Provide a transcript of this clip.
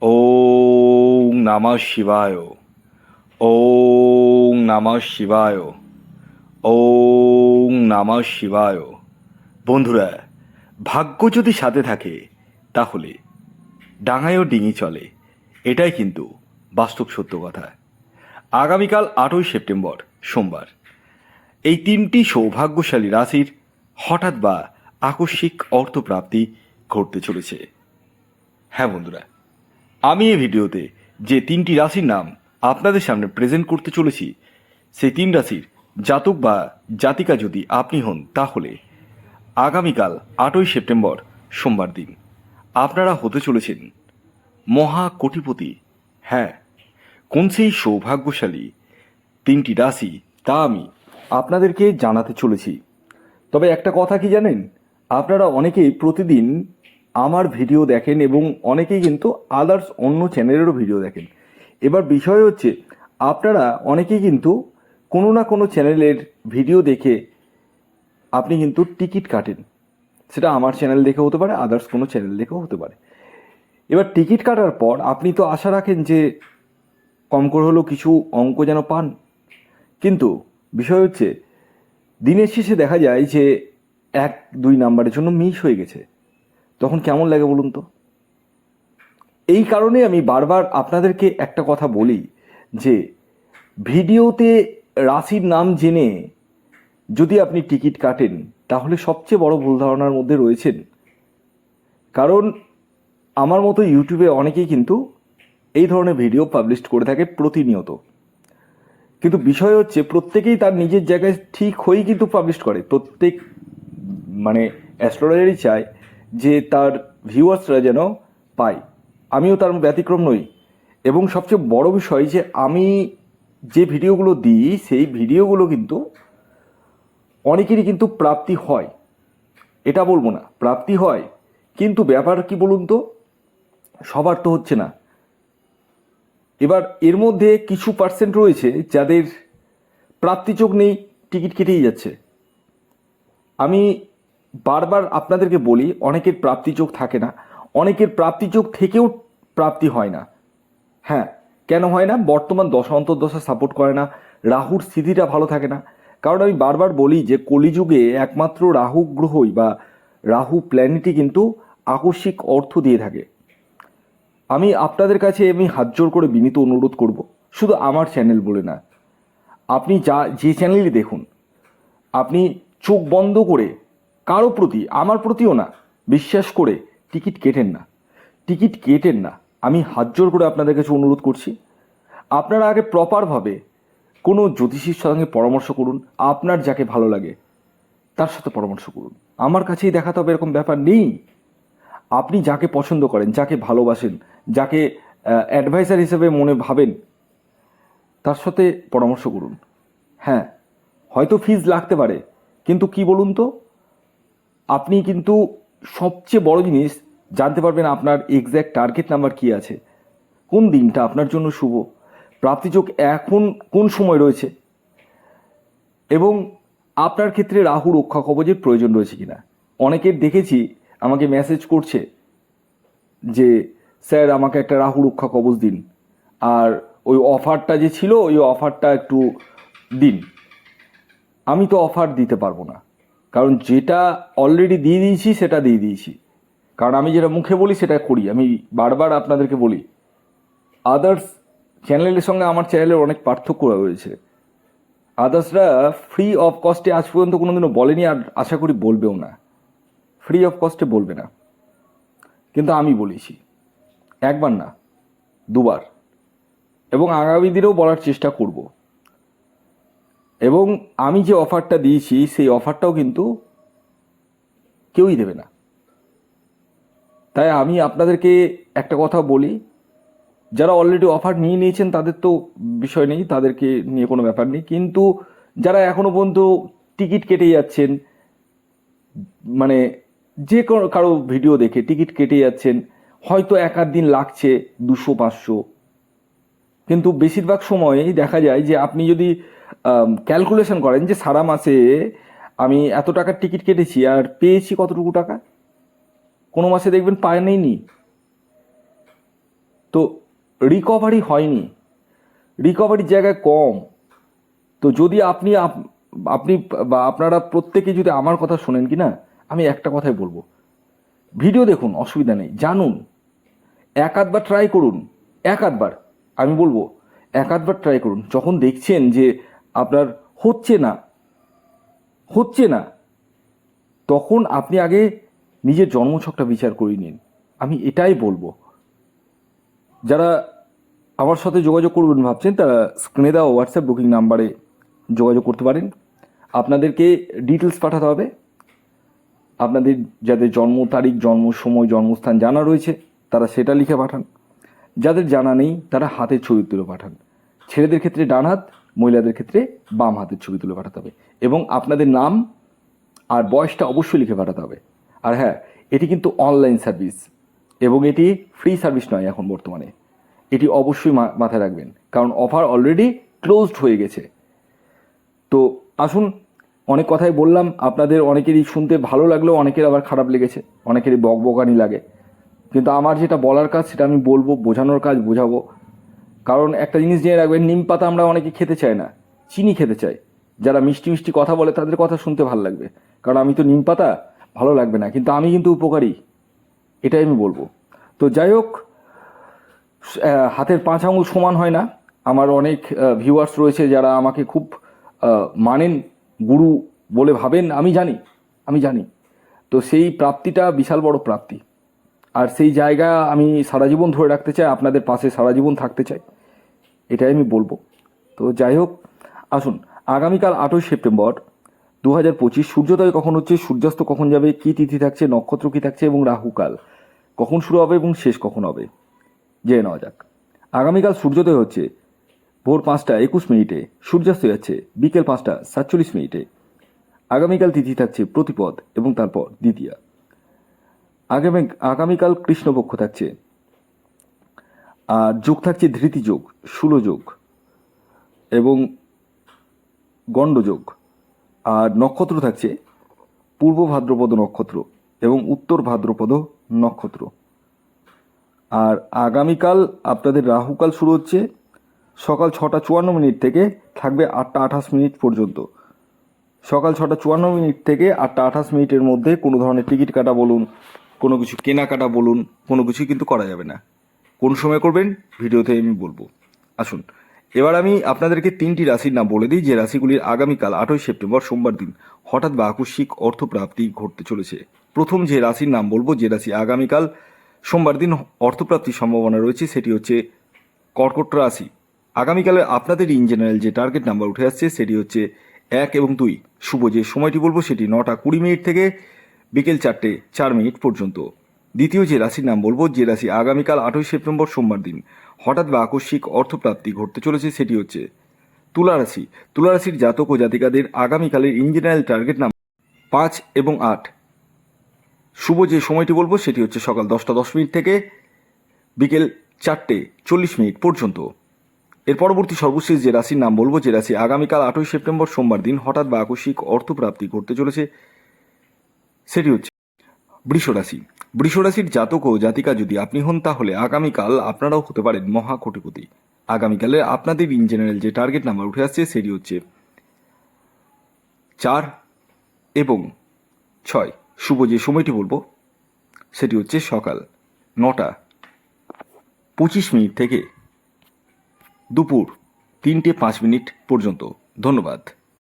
ওং নমঃ শিবায়। ওং নমঃ শিবায়। ওং নমঃ শিবায়। বন্ধুরা, ভাগ্য যদি সাথে থাকে, তাহলে ডাঙায়ও ডিঙি চলে। এটাই কিন্তু বাস্তব সত্য কথা। আগামীকাল আটই সেপ্টেম্বর, সোমবার। এই তিনটি সৌভাগ্যশালী রাশির হঠাৎ বা আকস্মিক অর্থপ্রাপ্তি ঘটতে চলেছে। হ্যাঁ বন্ধুরা আমি এই ভিডিওতে যে তিনটি রাশির নাম আপনাদের সামনে প্রেজেন্ট করতে চলেছি, সেই তিন রাশির জাতক বা জাতিকা যদি আপনি হন, তাহলে আগামীকাল আটই সেপ্টেম্বর সোমবার দিন আপনারা হতে চলেছেন মহা কোটিপতি। হ্যাঁ কোন সেই সৌভাগ্যশালী তিনটি রাশি তা আমি আপনাদেরকে জানাতে চলেছি। তবে একটা কথা কি জানেন? আপনারা অনেকেই প্রতিদিন আমার ভিডিও দেখেন এবং অনেকেই কিন্তু আদার্স অন্য চ্যানেলেরও ভিডিও দেখেন। এবার বিষয় হচ্ছে, আপনারা অনেকেই কিন্তু কোনো না কোনো চ্যানেলের ভিডিও দেখে আপনি কিন্তু টিকিট কাটেন। সেটা আমার চ্যানেল দেখে হতে পারে আদার্স কোনো চ্যানেল দেখেও হতে পারে। এবার টিকিট কাটার পর আপনি তো আশা রাখেন যে কম করে হলেও কিছু অঙ্ক যেন পান। কিন্তু বিষয় হচ্ছে, দিনের শেষে দেখা যায় যে এক, দুই নাম্বারের জন্য মিস হয়ে গেছে। তখন কেমন লাগে বলুন তো? এই কারণে আমি বারবার আপনাদেরকে একটা কথা বলি যে, ভিডিওতে রাশির নাম জেনে যদি আপনি টিকিট কাটেন, তাহলে সবচেয়ে বড় ভুল ধারণার মধ্যে রয়েছেন। কারণ আমার মতো ইউটিউবে অনেকেই কিন্তু এই ধরনের ভিডিও পাবলিশ করে থাকে প্রতিনিয়ত। কিন্তু বিষয় হচ্ছে, প্রত্যেকেই তার নিজের জায়গায় ঠিক হয়েই কিন্তু পাবলিশ করে। প্রত্যেক মানে অ্যাস্ট্রোলজারই চায় যে তার ভিউয়ার্সরা যেন পায়। আমিও তার ব্যতিক্রম নই। এবং সবচেয়ে বড় বিষয় যে আমি যে ভিডিওগুলো দিই, সেই ভিডিওগুলো কিন্তু অনেকেরই কিন্তু প্রাপ্তি হয়। এটা বলব না, প্রাপ্তি হয়। কিন্তু ব্যাপার কি বলুন তো? সবার তো হচ্ছে না। এবার এর মধ্যে কিছু পার্সেন্ট রয়েছে যাদের প্রাপ্তি চোখ নেই, টিকিট কেটেই যাচ্ছে। আমি বারবার আপনাদেরকে বলি, অনেকের প্রাপ্তি প্রাপ্তিযোগ থাকে না। অনেকের প্রাপ্তি প্রাপ্তিযোগ থেকেও প্রাপ্তি হয় না। হ্যাঁ কেন হয় না? বর্তমান দশা অন্তর্দশা সাপোর্ট করে না। রাহুর স্থিতিটা ভালো থাকে না। কারণ আমি বারবার বলি যে, কলিযুগে একমাত্র রাহু গ্রহই বা রাহু প্ল্যানেটই কিন্তু আকস্মিক অর্থ দিয়ে থাকে। আমি আপনাদের কাছে আমি হাত জোর করে বিনীত অনুরোধ করব। শুধু আমার চ্যানেল বলে না। আপনি যা, যে চ্যানেলই দেখুন, আপনি চোখ বন্ধ করে কারও প্রতি, আমার প্রতিও না, বিশ্বাস করে টিকিট কেটেন না। টিকিট কেটেন না। আমি হাত জোর করে আপনাদের কাছে অনুরোধ করছি, আপনারা আগে প্রপারভাবে কোনো জ্যোতিষীর সঙ্গে পরামর্শ করুন, আপনার যাকে ভালো লাগে, তার সাথে পরামর্শ করুন। আমার কাছেই দেখাতে হবে এরকম ব্যাপার নেই। আপনি যাকে পছন্দ করেন, যাকে ভালোবাসেন, যাকে অ্যাডভাইসার হিসেবে মনে ভাবেন, তার সাথে পরামর্শ করুন। হ্যাঁ হয়তো ফিজ লাগতে পারে, কিন্তু কি বলুন তো? আপনি কিন্তু সবচেয়ে বড় জিনিস জানতে পারবেন আপনার এক্স্যাক্ট টার্গেট নাম্বার কী আছে। কোন দিনটা আপনার জন্য শুভ? প্রাপ্তিযোগ এখন কোন সময় রয়েছে? এবং আপনার ক্ষেত্রে রাহু রক্ষা কবচের প্রয়োজন রয়েছে কিনা? অনেকের দেখেছি, আমাকে মেসেজ করছে যে, স্যার, আমাকে একটা রাহু রক্ষা কবচ দিন। আর ওই অফারটা যে ছিল, ওই অফারটা একটু দিন। আমি তো অফার দিতে পারব না। কারণ যেটা অলরেডি দিয়ে দিয়েছি, সেটা দিয়ে দিয়েছি। কারণ আমি যেটা মুখে বলি, সেটা করি। আমি বারবার আপনাদেরকে বলি আদার্স চ্যানেলের সঙ্গে আমার চ্যানেলের অনেক পার্থক্য রয়েছে। আদার্সরা ফ্রি অফ কস্টে আজ পর্যন্ত কোনোদিনও বলেনি আর আশা করি বলবেও না। ফ্রি অফ কস্টে বলবে না। কিন্তু আমি বলেছি, একবার না, দুবার। এবং আগামী দিনেও বলার চেষ্টা করব। এবং আমি যে অফারটা দিয়েছি, সেই অফারটাও কিন্তু কেউই দেবে না। তাই আমি আপনাদেরকে একটা কথা বলি, যারা অলরেডি অফার নিয়ে নিয়েছেন, তাদের তো বিষয় নেই, তাদেরকে নিয়ে কোনো ব্যাপার নেই। কিন্তু যারা এখনও পর্যন্ত টিকিট কেটে যাচ্ছেন মানে যে কোনো কারও ভিডিও দেখে টিকিট কেটে যাচ্ছেন, হয়তো এক আধ দিন লাগছে, দুশো, পাঁচশো। কিন্তু বেশিরভাগ সময়ই দেখা যায় যে আপনি যদি ক্যালকুলেশন করেন যে সারা মাসে আমি এত টাকার টিকিট কেটেছি আর পেয়েছি কতটুকু টাকা? কোনো মাসে দেখবেন পায় নেই নি তো রিকভারি হয়নি। রিকভারির জায়গায় কম। তো যদি আপনি আপ- আপনি বা আপনারা প্রত্যেকে যদি আমার কথা শোনেন কি না আমি একটা কথাই বলব। ভিডিও দেখুন, অসুবিধা নেই, জানুন। এক আধবার ট্রাই করুন। এক আধবার, আমি বলব, এক আধবার ট্রাই করুন। যখন দেখছেন যে আপনার হচ্ছে না। হচ্ছে না। তখন আপনি আগে নিজের জন্মছকটা বিচার করে নিন। আমি এটাই বলব। যারা আমার সাথে যোগাযোগ করবেন ভাবছেন, তারা স্ক্রিনে দেওয়া হোয়াটসঅ্যাপ বুকিং নাম্বারে যোগাযোগ করতে পারেন। আপনাদেরকে ডিটেলস পাঠাতে হবে। আপনাদের যাদের জন্ম তারিখ, জন্ম সময়, জন্মস্থান জানা রয়েছে, তারা সেটা লিখে পাঠান। যাদের জানা নেই, তারা হাতের ছবি তুলে পাঠান। ছেলেদের ক্ষেত্রে ডান হাত মহিলাদের ক্ষেত্রে বাম হাতের ছবি তুলে পাঠাতে হবে এবং আপনাদের নাম আর বয়সটা অবশ্যই লিখে পাঠাতে হবে। আর হ্যাঁ এটি কিন্তু অনলাইন সার্ভিস এবং এটি ফ্রি সার্ভিস নয় এখন বর্তমানে। এটি অবশ্যই মাথায় রাখবেন, কারণ অফার অলরেডি ক্লোজড হয়ে গেছে। তো আসুন, অনেক কথাই বললাম, আপনাদের অনেকেরই শুনতে ভালো লাগলেও অনেকের আবার খারাপ লেগেছে, অনেকেরই বকবকানি লাগে। কিন্তু আমার যেটা বলার কাজ, সেটা আমি বলব, বোঝানোর কাজ, বোঝাবো। কারণ একটা জিনিস জেনে রাখবেন, নিম পাতা আমরা অনেকে খেতে চাই না, চিনি খেতে চাই। যারা মিষ্টি মিষ্টি কথা বলে তাদের কথা শুনতে ভালো লাগবে। কারণ আমি তো নিম পাতা ভালো লাগবে না, কিন্তু আমি কিন্তু উপকারী। এটাই আমি বলব। তো যাই হোক হাতের পাঁচ আঙুল সমান হয় না। আমার অনেক ভিউয়ার্স রয়েছে যারা আমাকে খুব মানেন, গুরু বলে ভাবেন। আমি জানি আমি জানি। তো সেই প্রাপ্তিটা বিশাল বড় প্রাপ্তি। আর সেই জায়গা আমি সারা জীবন ধরে রাখতে চাই, আপনাদের পাশে সারা জীবন থাকতে চাই। এটাই আমি বলব। তো যাই হোক, আসুন, আগামীকাল আটই সেপ্টেম্বর দু হাজার পঁচিশ সূর্যোদয় কখন হচ্ছে? সূর্যাস্ত কখন যাবে? কী তিথি থাকছে? নক্ষত্র কী থাকছে? এবং রাহুকাল কখন শুরু হবে এবং শেষ কখন হবে? জেনে নেওয়া যাক। আগামীকাল সূর্যোদয় হচ্ছে ভোর পাঁচটা একুশ মিনিটে, সূর্যাস্ত যাচ্ছে বিকেল পাঁচটা সাতচল্লিশ মিনিটে। আগামীকাল তিথি থাকছে প্রতিপদ এবং তারপর দ্বিতীয়া। আগামী আগামীকাল কৃষ্ণপক্ষ থাকছে আর যোগ থাকছে ধৃতিযোগ যোগ এবং গণ্ডযোগ আর নক্ষত্র থাকছে পূর্ব ভাদ্রপদ নক্ষত্র এবং উত্তর ভাদ্রপদ নক্ষত্র। আর আগামীকাল আপনাদের রাহুকাল শুরু হচ্ছে সকাল ছটা চুয়ান্ন মিনিট থেকে থাকবে আটটা আঠাশ মিনিট পর্যন্ত। সকাল ছটা চুয়ান্ন মিনিট থেকে আটটা আঠাশ মিনিটের মধ্যে কোনো ধরনের টিকিট কাটা বলুন, কোনো কিছু কেনাকাটা বলুন, কোনো কিছুই কিন্তু করা যাবে না। কোন সময় করবেন ভিডিওতে আমি বলব। আসুন, এবার আমি আপনাদেরকে তিনটি রাশির নাম বলে দিই, যে রাশিগুলির আগামীকাল আটই সেপ্টেম্বর সোমবার দিন হঠাৎ বা আকস্মিক অর্থপ্রাপ্তি ঘটতে চলেছে। প্রথম যে রাশির নাম বলব, যে রাশি আগামীকাল সোমবার দিন অর্থপ্রাপ্তির সম্ভাবনা রয়েছে, সেটি হচ্ছে কর্কট রাশি। আগামীকালে আপনাদের ইন জেনারেল যে টার্গেট নাম্বার উঠে আসছে, সেটি হচ্ছে এক এবং দুই। শুভ যে সময়টি বলব, সেটি নটা কুড়ি মিনিট থেকে বিকেল চারটে চার মিনিট পর্যন্ত। দ্বিতীয় যে রাশির নাম বলব, যে রাশি আগামীকাল আটই সেপ্টেম্বর সোমবার দিন, হঠাৎ বা আকস্মিক অর্থপ্রাপ্তি ঘটতে চলেছে, সেটি হচ্ছে তুলা রাশি। তুলা জাতক ও জাতিকাদের আগামীকালের ইন জেনারেল টার্গেট নাম পাঁচ এবং আট। শুভ যে সময়টি বলব, সেটি হচ্ছে সকাল দশটা দশ মিনিট থেকে বিকেল চারটে চল্লিশ মিনিট পর্যন্ত। এর পরবর্তী সর্বশেষ যে রাশির নাম বলব, যে রাশি আগামীকাল আটই সেপ্টেম্বর সোমবার দিন, হঠাৎ বা আকস্মিক অর্থপ্রাপ্তি ঘটতে চলেছে, সেটি হচ্ছে বৃষ রাশি। বৃষ রাশির জাতক ও জাতিকা যদি আপনি হন, তাহলে আগামীকাল আপনারাও হতে পারেন মহা কোটিপতি আগামীকালে আপনাদের ইন জেনারেল যে টার্গেট নাম্বার উঠে আসছে, সেটি হচ্ছে চার এবং ছয়। শুভ যে সময়টি বলব, সেটি হচ্ছে সকাল নটা পঁচিশ মিনিট থেকে দুপুর তিনটে পাঁচ মিনিট পর্যন্ত। ধন্যবাদ।